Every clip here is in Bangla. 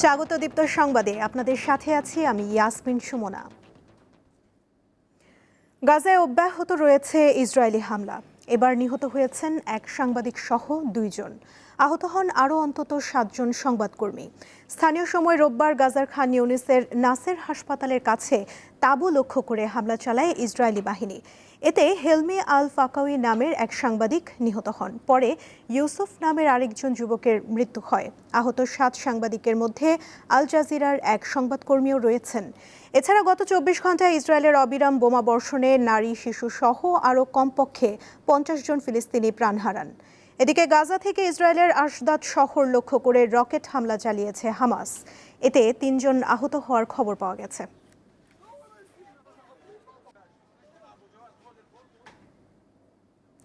স্বাগত দীপ্ত সংবাদে। আপনাদের সাথে আছি আমি ইয়াসমিন সুমনা। গাজায় অব্যাহত রয়েছে ইসরায়েলি হামলা। এবার নিহত হয়েছেন এক সাংবাদিক সহ দুইজন। আহত হন আরও অন্তত সাতজন সংবাদকর্মী। স্থানীয় সময় রোববার গাজার খান ইউনিসের নাসের হাসপাতালের কাছে তাঁবু লক্ষ্য করে হামলা চালায় ইসরায়েলি বাহিনী। এতে হেলমি আল ফাকাউই নামের এক সাংবাদিক নিহত হন। পরে ইউসুফ নামের আরেকজন যুবকের মৃত্যু হয়। আহত সাত সাংবাদিকের মধ্যে আল জাজিরার এক সংবাদকর্মীও রয়েছেন। এছাড়া গত চব্বিশ ঘন্টায় ইসরায়েলের অবিরাম বোমা বর্ষণে নারী, শিশু সহ আরও কমপক্ষে পঞ্চাশ জন ফিলিস্তিনি প্রাণ হারান। এদিকে গাজা থেকে ইসরায়েলের আশদাদ শহর লক্ষ্য করে রকেট হামলা চালিয়েছে হামাস। এতে তিনজন আহত হওয়ার খবর পাওয়া গেছে।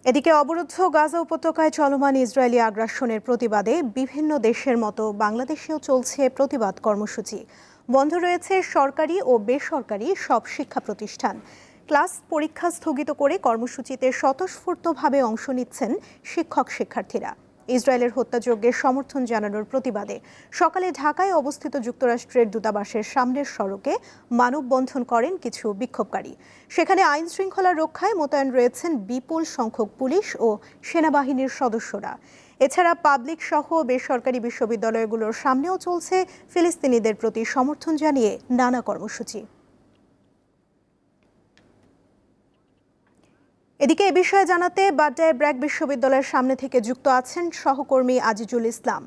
এদিকে অবরুদ্ধ গাজা উপত্যকায় চলমান ইসরায়েলি আগ্রাসনের প্রতিবাদে বিভিন্ন দেশের মতো বাংলাদেশেও চলছে প্রতিবাদ কর্মসূচি। বন্ধ রয়েছে সরকারি ও বেসরকারি সব শিক্ষা প্রতিষ্ঠান। ক্লাস পরীক্ষা স্থগিত করে কর্মসূচিতে স্বতঃস্ফূর্তভাবে অংশ নিচ্ছেন শিক্ষক শিক্ষার্থীরা ইসরায়েলের হত্যাযজ্ঞের সমর্থন জানানোর প্রতিবাদে। সকালে ঢাকায় অবস্থিত যুক্তরাষ্ট্রের দূতাবাসের সামনের সড়কে মানববন্ধন করেন কিছু বিক্ষোভকারী। সেখানে আইন শৃঙ্খলা রক্ষায় মোতায়েন রয়েছেন বিপুল সংখ্যক পুলিশ ও সেনাবাহিনীর সদস্যরা। এছাড়া পাবলিক সহ বেসরকারি বিশ্ববিদ্যালয়গুলোর সামনেও চলছে ফিলিস্তিনিদের প্রতি সমর্থন জানিয়ে নানা কর্মসূচি। এদিকে এ বিষয়ে জানাতে বাড্ডায় ব্র্যাক বিশ্ববিদ্যালয়ের সামনে থেকে যুক্ত আছেন সহকর্মী আজিজুল ইসলাম।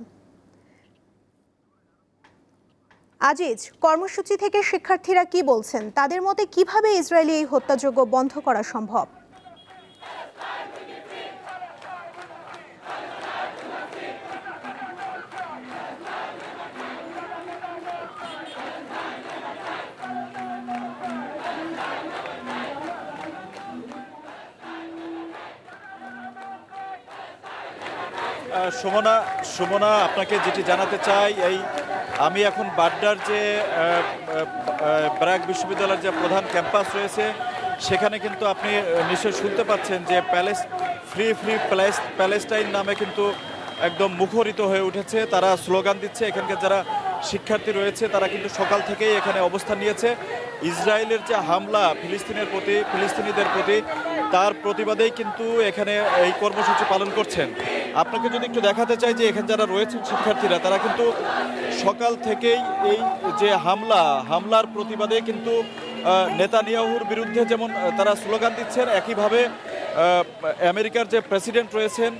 আজিজ, কর্মসূচি থেকে শিক্ষার্থীরা কি বলছেন? তাদের মতে কীভাবে ইসরায়েলি এই হত্যাযোগ্য বন্ধ করা সম্ভব? সুমনা সুমনা আপনাকে যেটি জানাতে চাই এই আমি এখন বাড্ডার যে ব্র্যাক বিশ্ববিদ্যালয়ের যে প্রধান ক্যাম্পাস রয়েছে সেখানে কিন্তু আপনি আহ, নিশ্চয়ই শুনতে পাচ্ছেন যে pales free free pales Palestine নামে কিন্তু একদম মুখরিত হয়ে উঠেছে। তারা স্লোগান দিচ্ছে এখানকার যারা শিক্ষার্থী রয়েছে তারা কিন্তু সকাল থেকেই এখানে অবস্থান নিয়েছে। ইসরায়েলের যে হামলা ফিলিস্তিনের প্রতি ফিলিস্তিনিদের প্রতি তার প্রতিবাদেই কিন্তু এখানে এই কর্মসূচি পালন করছেন। আপনাকে যদি একটু দেখাতে চাই যে এখানে যারা রয়েছেন শিক্ষার্থীরা, তারা কিন্তু সকাল থেকেই এই যে হামলা, হামলার প্রতিবাদে কিন্তু নেতানিয়াহুর বিরুদ্ধে যেমন তারা স্লোগান দিচ্ছেন, একইভাবে আমেরিকার যে প্রেসিডেন্ট রয়েছেন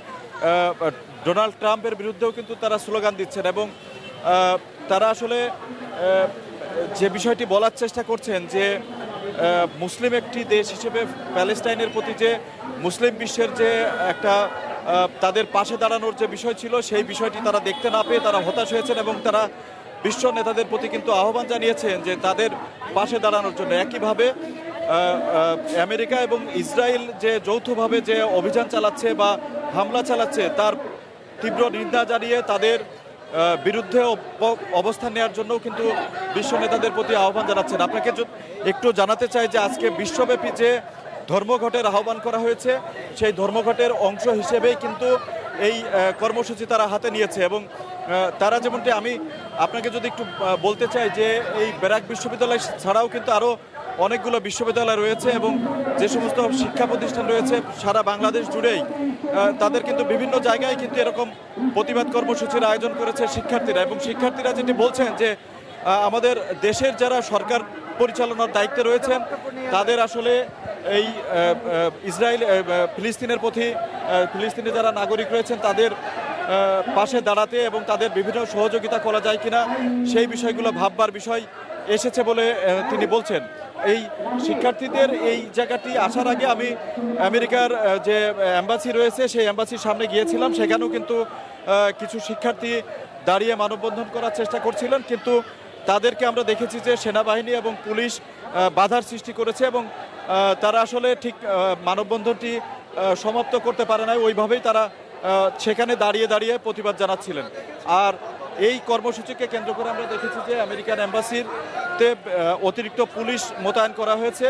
ডোনাল্ড ট্রাম্পের বিরুদ্ধেও কিন্তু তারা স্লোগান দিচ্ছেন এবং তারা আসলে যে বিষয়টি বলার চেষ্টা করছেন যে মুসলিম একটি দেশ হিসেবে প্যালেস্টাইনের প্রতি যে মুসলিম বিশ্বের যে একটা তাদের পাশে দাঁড়ানোর যে বিষয় ছিল, সেই বিষয়টি তারা দেখতে না পেয়ে তারা হতাশ হয়েছেন এবং তারা বিশ্ব নেতাদের প্রতি কিন্তু আহ্বান জানিয়েছেন যে তাদের পাশে দাঁড়ানোর জন্য। একইভাবে আমেরিকা এবং ইসরায়েল যে যৌথভাবে যে অভিযান চালাচ্ছে বা হামলা চালাচ্ছে, তার তীব্র নিন্দা জানিয়ে তাদের বিরুদ্ধে অবস্থান নেওয়ার জন্য কিন্তু বিশ্ব নেতাদের প্রতি আহ্বান জানাচ্ছেন। আপনাকে একটু জানাতে চাই যে আজকে বিশ্বব্যাপী যে ধর্মঘটের আহ্বান করা হয়েছে, সেই ধর্মঘটের অংশ হিসেবেই কিন্তু এই কর্মসূচি তারা হাতে নিয়েছে এবং তারা যেমনটি আমি আপনাকে যদি একটু বলতে চাই যে এই ব্যারাক বিশ্ববিদ্যালয় ছাড়াও কিন্তু আরও অনেকগুলো বিশ্ববিদ্যালয় রয়েছে এবং যে সমস্ত শিক্ষা প্রতিষ্ঠান রয়েছে সারা বাংলাদেশ জুড়েই তাদের কিন্তু বিভিন্ন জায়গায় কিন্তু এরকম প্রতিবাদ কর্মসূচির আয়োজন করেছে শিক্ষার্থীরা এবং শিক্ষার্থীরা যেটি বলছেন যে আমাদের দেশের যারা সরকার পরিচালনার দায়িত্বে রয়েছেন, তাদের আসলে এই ইসরায়েল ফিলিস্তিনের প্রতি ফিলিস্তিনি যারা নাগরিক রয়েছেন তাদের পাশে দাঁড়াতে এবং তাদের বিভিন্ন সহযোগিতা করা যায় কিনা, সেই বিষয়গুলো ভাববার বিষয় এসেছে বলে তিনি বলছেন। এই শিক্ষার্থীদের এই জায়গাটি আসার আগে আমি আমেরিকার যে অ্যাম্বাসি রয়েছে সেই অ্যাম্বাসির সামনে গিয়েছিলাম। সেখানেও কিন্তু কিছু শিক্ষার্থী দাঁড়িয়ে মানববন্ধন করার চেষ্টা করছিলেন। কিন্তু তাদেরকে আমরা দেখেছি যে সেনাবাহিনী এবং পুলিশ বাধার সৃষ্টি করেছে এবং তারা আসলে ঠিক মানববন্ধনটি সমাপ্ত করতে পারে নাই। ওইভাবেই তারা সেখানে দাঁড়িয়ে দাঁড়িয়ে প্রতিবাদ জানাচ্ছিলেন। আর এই কর্মসূচিকে কেন্দ্র করে আমরা দেখেছি যে আমেরিকান অ্যাম্বাসির তে অতিরিক্ত পুলিশ মোতায়েন করা হয়েছে।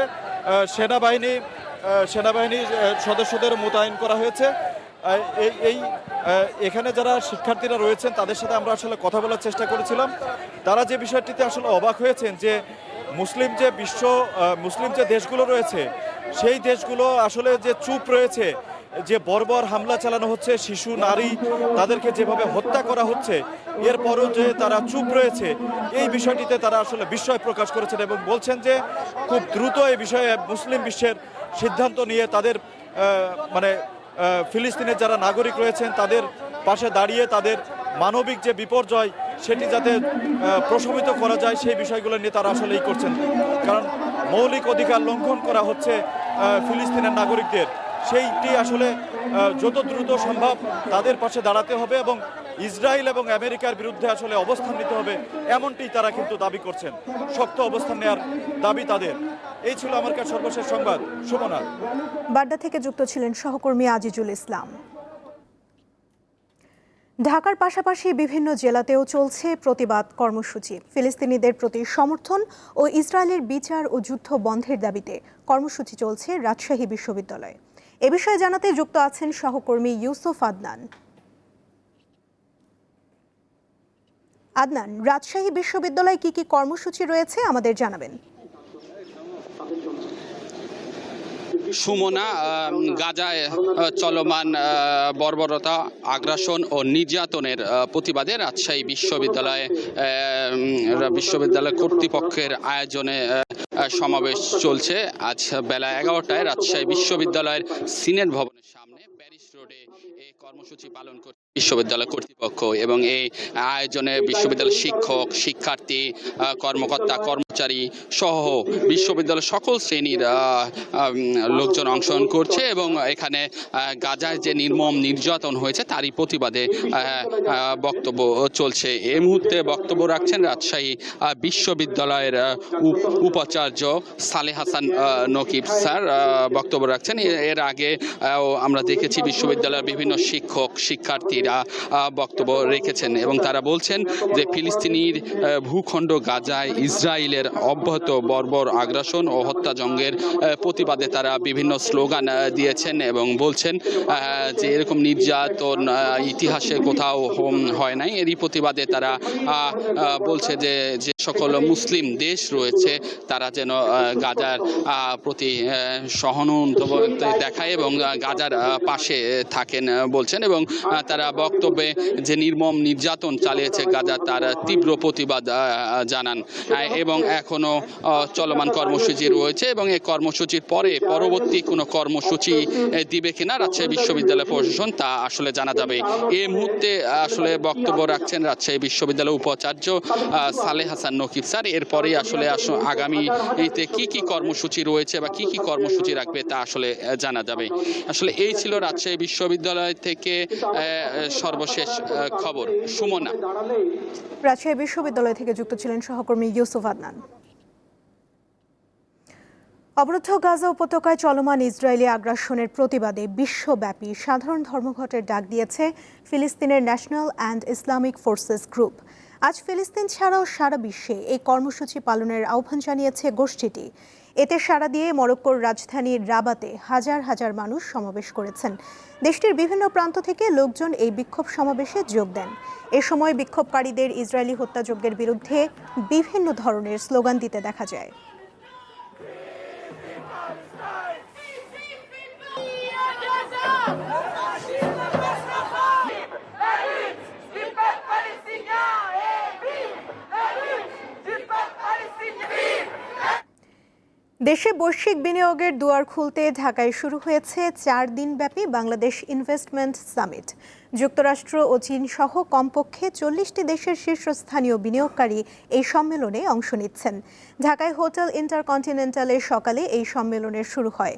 সেনাবাহিনী সেনাবাহিনীর সদস্যদের মোতায়েন করা হয়েছে। এই এই এখানে যারা শিক্ষার্থীরা রয়েছেন, তাদের সাথে আমরা আসলে কথা বলার চেষ্টা করেছিলাম। তারা যে বিষয়টিতে আসলে অবাক হয়েছেন যে মুসলিম যে বিশ্ব মুসলিম যে দেশগুলো রয়েছে, সেই দেশগুলো আসলে যে চুপ রয়েছে যে বর্বর হামলা চালানো হচ্ছে, শিশু, নারী, তাদেরকে যেভাবে হত্যা করা হচ্ছে, এরপরও যে তারা চুপ রয়েছে, এই বিষয়টিতে তারা আসলে বিস্ময় প্রকাশ করেছেন এবং বলছেন যে খুব দ্রুত এই বিষয়ে মুসলিম বিশ্বের সিদ্ধান্ত নিয়ে তাদের মানে ফিলিস্তিনের যারা নাগরিক রয়েছেন, তাদের পাশে দাঁড়িয়ে তাদের মানবিক যে বিপর্যয়, সেটি যাতে প্রশমিত করা যায়, সেই বিষয়গুলো নিয়ে তারা আসলেই করছেন। কারণ মৌলিক অধিকার লঙ্ঘন করা হচ্ছে ফিলিস্তিনের নাগরিকদের। সেইটি আসলে যত দ্রুত সম্ভব তাদের পাশে দাঁড়াতে হবে এবং ইসরায়েল এবং আমেরিকার বিরুদ্ধে আসলে অবস্থান নিতে হবে, এমনটি তারা কিন্তু দাবি করছেন। শক্ত অবস্থান নেওয়ার দাবি তাদের। এই ছিল আমার কাছে সর্বশেষ সংবাদ। সুমনা। বাড্ডা থেকে যুক্ত ছিলেন সহকর্মী আজিজুল ইসলাম। ঢাকার পাশাপাশি বিভিন্ন জেলাতেও চলছে প্রতিবাদ কর্মসূচি। ফিলিস্তিনিদের প্রতি সমর্থন ও ইসরায়েলের বিচার ও যুদ্ধ বন্ধের দাবিতে কর্মসূচি চলছে রাজশাহী বিশ্ববিদ্যালয়ে। এ বিষয়ে জানাতে যুক্ত আছেন সহকর্মী ইউসুফ আদনান। আদনান, রাজশাহী বিশ্ববিদ্যালয়ে কি কি কর্মসূচি রয়েছে আমাদের জানাবেন। সুমনা গাজায় চলমান বর্বরতা, আগ্রাসন ও নির্যাতনের প্রতিবাদে রাজশাহী বিশ্ববিদ্যালয়ে বিশ্ববিদ্যালয় কর্তৃপক্ষের আয়োজনে সমাবেশ চলছে। আজ বেলা এগারোটায় রাজশাহী বিশ্ববিদ্যালয়ের সিনেট ভবনের সামনে প্যারিস রোডে এই কর্মসূচি পালন করছে বিশ্ববিদ্যালয় কর্তৃপক্ষ এবং এই আয়োজনে বিশ্ববিদ্যালয় শিক্ষক, শিক্ষার্থী কর্মকর্তা, কর্মচারী সহ বিশ্ববিদ্যালয়ের সকল শ্রেণির লোকজন অংশগ্রহণ করছে এবং এখানে গাজায় যে নির্মম নির্যাতন হয়েছে তারই প্রতিবাদে বক্তব্য চলছে। এই মুহূর্তে বক্তব্য রাখছেন রাজশাহী বিশ্ববিদ্যালয়ের উপ- উপাচার্য সালে হাসান নকিব স্যার বক্তব্য রাখছেন। এর আগে আমরা দেখেছি বিশ্ববিদ্যালয়ের বিভিন্ন শিক্ষক, শিক্ষার্থীরা আহ, বক্তব্য রেখেছেন এবং তারা বলছেন যে ফিলিস্তিনির ভূখণ্ড গাজায় ইসরায়েলের অব্যাহত বর্বর আগ্রাসন ও আহ, প্রতিবাদে তারা বিভিন্ন স্লোগান দিয়েছেন এবং বলছেন যে এরকম নির্যাতন ইতিহাসে কোথাও হয় নাই। এরই প্রতিবাদে তারা বলছে যে যে সকল মুসলিম দেশ রয়েছে তারা যেন গাজার প্রতি সহানুভূতি দেখায় এবং গাজার পাশে থাকেন বলছেন এবং তারা বক্তব্যে যে নির্মম নির্যাতন চালিয়েছে গাজা তার তীব্র প্রতিবাদ জানান। এবং এখনও আহ, চলমান কর্মসূচি রয়েছে এবং এই কর্মসূচির পরে পরবর্তী কোনো কর্মসূচি দিবে কিনা রাজশাহী বিশ্ববিদ্যালয় প্রশাসন তা আসলে জানা যাবে। এই মুহূর্তে আসলে বক্তব্য রাখছেন রাজশাহী বিশ্ববিদ্যালয় উপাচার্য সালেহ হাসান নকিব স্যার। এরপরে আসলে আস- আগামী এতে কি কি কর্মসূচি রয়েছে বা কি কি কর্মসূচি রাখবে তা আসলে জানা যাবে। আসলে এই ছিল রাজশাহী বিশ্ববিদ্যালয় থেকে সর্বশেষ খবর। সুমনা। রাজশাহী বিশ্ববিদ্যালয় থেকে যুক্ত ছিলেন সহকর্মী ইউসুফ আদনান। অবরুদ্ধ গাজা উপত্যকায় চলমান ইসরায়েলি আগ্রাসনের প্রতিবাদে বিশ্বব্যাপী সাধারণ ধর্মঘটের ডাক দিয়েছে ফিলিস্তিনের national and Islamic forces group. আজ ফিলিস্তিন ছাড়াও সারা বিশ্বে এই কর্মসূচি পালনের আহ্বান জানিয়েছে গোষ্ঠীটি। এতে সাড়া দিয়ে মরক্কোর রাজধানী রাবাতে হাজার হাজার মানুষ সমাবেশ করেছেন। দেশটির বিভিন্ন প্রান্ত থেকে লোকজন এই বিক্ষোভ সমাবেশে যোগ দেন। এ সময় বিক্ষোভকারীদের ইসরায়েলি হত্যাযজ্ঞের বিরুদ্ধে বিভিন্ন ধরনের স্লোগান দিতে দেখা যায়। দেশে বৈশ্বিক বিনিয়োগের দুয়ার খুলতে ঢাকায় শুরু হয়েছে চার দিনব্যাপী বাংলাদেশ ইনভেস্টমেন্ট সামিট। যুক্তরাষ্ট্র ও চীন সহ কমপক্ষে চল্লিশটি দেশের শীর্ষস্থানীয় বিনিয়োগকারী এই সম্মেলনে অংশ নিচ্ছেন। ঢাকায় হোটেল ইন্টারকন্টিনেন্টালে সকালে এই সম্মেলনের শুরু হয়।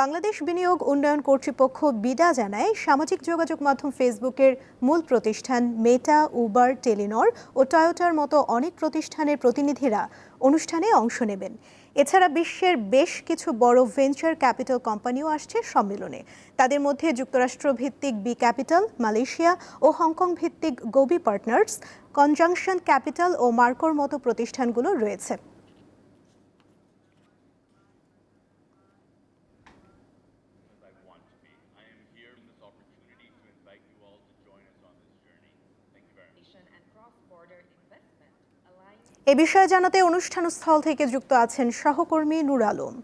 বাংলাদেশ বিনিয়োগ উন্নয়ন কর্তৃপক্ষ বিডা জানায়, সামাজিক যোগাযোগ মাধ্যম ফেসবুকের মূল প্রতিষ্ঠান মেটা, উবার, টেলিনর ও টয়োটার মতো অনেক প্রতিষ্ঠানের প্রতিনিধিরা অনুষ্ঠানে অংশ নেবেন। এছাড়া বিশ্বের বেশ কিছু বড় ভেঞ্চার ক্যাপিটাল কোম্পানিও আসছে সম্মেলনে। তাদের মধ্যে যুক্তরাষ্ট্র ভিত্তিক বি ক্যাপিটাল মালয়েশিয়া ও হংকং ভিত্তিক গোবি পার্টনার্স, কনজাংশন ক্যাপিটাল ও মার্কোর মতো প্রতিষ্ঠানগুলো রয়েছে। এ বিষয়ে জানাতে অনুষ্ঠানস্থল থেকে যুক্ত আছেন সহকর্মী নুর আলম।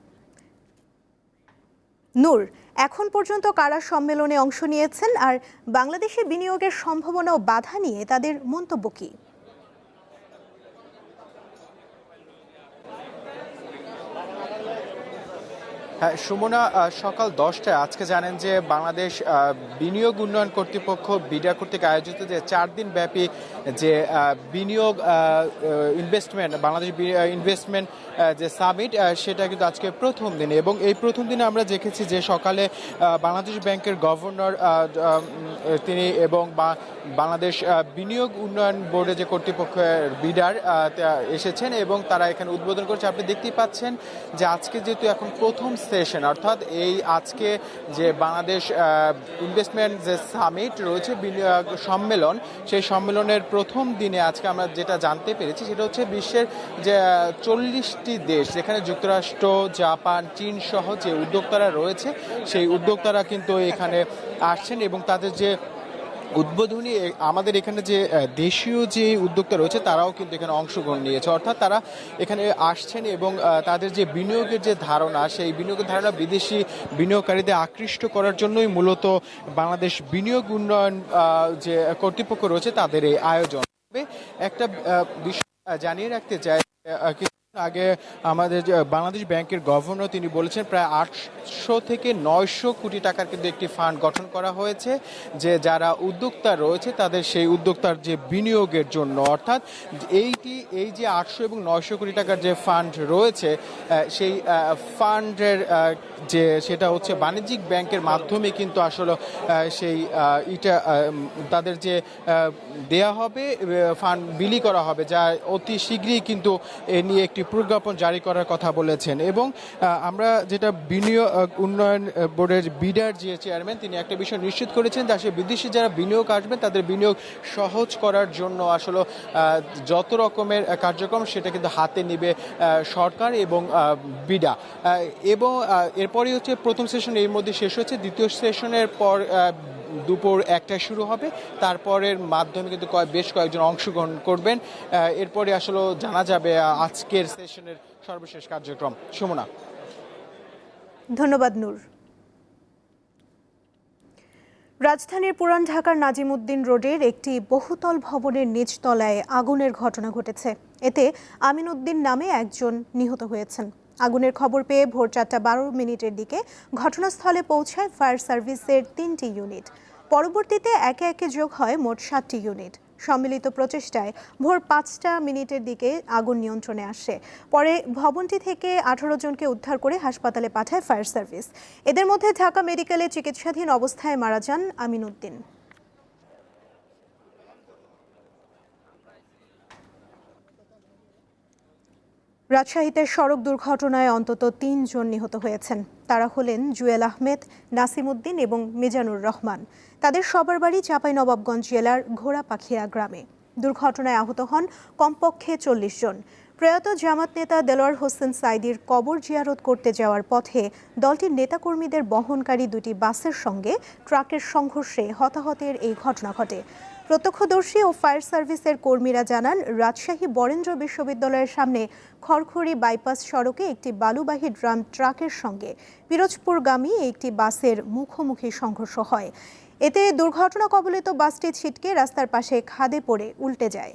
নূর, এখন পর্যন্ত কারা সম্মেলনে অংশ নিয়েছেন আর বাংলাদেশে বিনিয়োগের সম্ভাবনা ও বাধা নিয়ে তাদের মন্তব্য কী? হ্যাঁ সুমনা সকাল দশটায় আজকে জানেন যে বাংলাদেশ বিনিয়োগ উন্নয়ন কর্তৃপক্ষ বিডা কর্তৃক আয়োজিত যে চার দিন ব্যাপী যে বিনিয়োগ ইনভেস্টমেন্ট বাংলাদেশ ইনভেস্টমেন্ট যে সামিট সেটা কিন্তু আজকে প্রথম দিনে। এবং এই প্রথম দিনে আমরা দেখেছি যে সকালে বাংলাদেশ ব্যাংকের গভর্নর তিনি এবং বাংলাদেশ বিনিয়োগ উন্নয়ন বোর্ডে যে কর্তৃপক্ষের বিডার এসেছেন এবং তারা এখানে উদ্বোধন করছে। আপনি দেখতেই পাচ্ছেন যে আজকে যেহেতু এখন প্রথম সেশন অর্থাৎ এই আজকে যে বাংলাদেশ ইনভেস্টমেন্ট যে সামিট রয়েছে, বিনিয়োগ সম্মেলন, সেই সম্মেলনের প্রথম দিনে আজকে আমরা যেটা জানতে পেরেছি, সেটা হচ্ছে বিশ্বের যে চল্লিশটি দেশ, যেখানে যুক্তরাষ্ট্র, জাপান, চীন সহ যে উদ্যোক্তারা রয়েছে, সেই উদ্যোক্তারা কিন্তু এখানে আসছেন এবং তাদের যে উদ্বোধনী আমাদের এখানে যে দেশীয় যে উদ্যোক্তা রয়েছে, তারাও কিন্তু এখানে অংশগ্রহণ নিয়েছে। অর্থাৎ তারা এখানে আসছেন এবং তাদের যে বিনিয়োগের যে ধারণা, সেই বিনিয়োগের ধারণা বিদেশি বিনিয়োগকারীদের আকৃষ্ট করার জন্যই মূলত বাংলাদেশ বিনিয়োগ উন্নয়ন যে কর্তৃপক্ষ রয়েছে, তাদের এই আয়োজন। একটা বিষয় জানিয়ে রাখতে চাই আগে আমাদের যে বাংলাদেশ ব্যাংকের গভর্নর তিনি বলেছেন প্রায় আটশো থেকে নয়শো কোটি টাকার কিন্তু একটি ফান্ড গঠন করা হয়েছে, যে যারা উদ্যোক্তা রয়েছে তাদের সেই উদ্যোক্তার যে বিনিয়োগের জন্য। অর্থাৎ এইটি, এই যে আটশো এবং নয়শো কোটি টাকার যে ফান্ড রয়েছে সেই ফান্ডের যে সেটা হচ্ছে বাণিজ্যিক ব্যাংকের মাধ্যমে কিন্তু আসলে সেই ইটা তাদের যে দেয়া হবে ফান্ড বিলি করা হবে, যা অতি শীঘ্রই কিন্তু এ নিয়ে প্রজ্ঞাপন জারি করার কথা বলেছেন এবং আমরা যেটা বিনিয়োগ উন্নয়ন বোর্ডের বিডার যে চেয়ারম্যান, তিনি একটা বিষয় নিশ্চিত করেছেন যে আসলে বিদেশি যারা বিনিয়োগ আসবেন, তাদের বিনিয়োগ সহজ করার জন্য আসলে যত রকমের কার্যক্রম সেটা কিন্তু হাতে নেবে সরকার এবং বিডা। এবং এরপরই হচ্ছে প্রথম সেশন, এর মধ্যে শেষ হচ্ছে। দ্বিতীয় সেশনের পর দুপুর একটায় শুরু হবে। তারপরের মাধ্যমে কিন্তু বেশ কয়েকজন অংশগ্রহণ করবেন। এরপরে আসলে জানা যাবে আজকের সেশনের সর্বশেষ কার্যক্রম। সুমনা। ধন্যবাদ, নূর। রাজধানীর পুরান ঢাকার নাজিমুদ্দিন রোডের একটি বহুতল ভবনের নিচতলায় আগুনের ঘটনা ঘটেছে। এতে আমিন উদ্দিন নামে একজন নিহত হয়েছেন। আগুনের খবর পেয়ে ভোর চারটা বারো মিনিটের দিকে ঘটনাস্থলে পৌঁছায় ফায়ার সার্ভিসের তিনটি ইউনিট। পরবর্তীতে একে একে যোগ হয় মোট সাতটি ইউনিট। সম্মিলিত প্রচেষ্টায় ভোর পাঁচটা মিনিটের দিকে আগুন নিয়ন্ত্রণে আসে। পরে ভবনটি থেকে আঠারো জনকে উদ্ধার করে হাসপাতালে পাঠায় ফায়ার সার্ভিস। এদের মধ্যে ঢাকা মেডিকেলে চিকিৎসাধীন অবস্থায় মারা যান আমিন উদ্দিন। রাজশাহীতে সড়ক দুর্ঘটনায় অন্তত তিনজন নিহত হয়েছেন। তারা হলেন জুয়েল আহমেদ নাসিমুদ্দিন এবং মিজানুর রহমান। তাদের সবার বাড়ি চাঁপাইনবাবগঞ্জ জেলার ঘোড়াপাখিয়া গ্রামে। দুর্ঘটনায় আহত হন কমপক্ষে চল্লিশ জন। প্রয়াত জামাত নেতা দেলোয়ার হোসেন সাইদির কবর জিয়ারত করতে যাওয়ার পথে দলটির নেতাকর্মীদের বহনকারী দুটি বাসের সঙ্গে ট্রাকের সংঘর্ষে হতাহতের এই ঘটনা ঘটে। প্রত্যক্ষদর্শী ও ফায়ার সার্ভিসের কর্মীরা জানান, রাজশাহী বরেন্দ্র বিশ্ববিদ্যালয়ের সামনে খড়খড়ি বাইপাস সড়কে একটি বালুবাহী ড্রাম ট্রাকের সঙ্গে পিরোজপুরগামী একটি বাসের মুখোমুখি সংঘর্ষ হয়। এতে দুর্ঘটনা কবলিত বাসটি ছিটকে রাস্তার পাশে খাদে পড়ে, উল্টে যায়।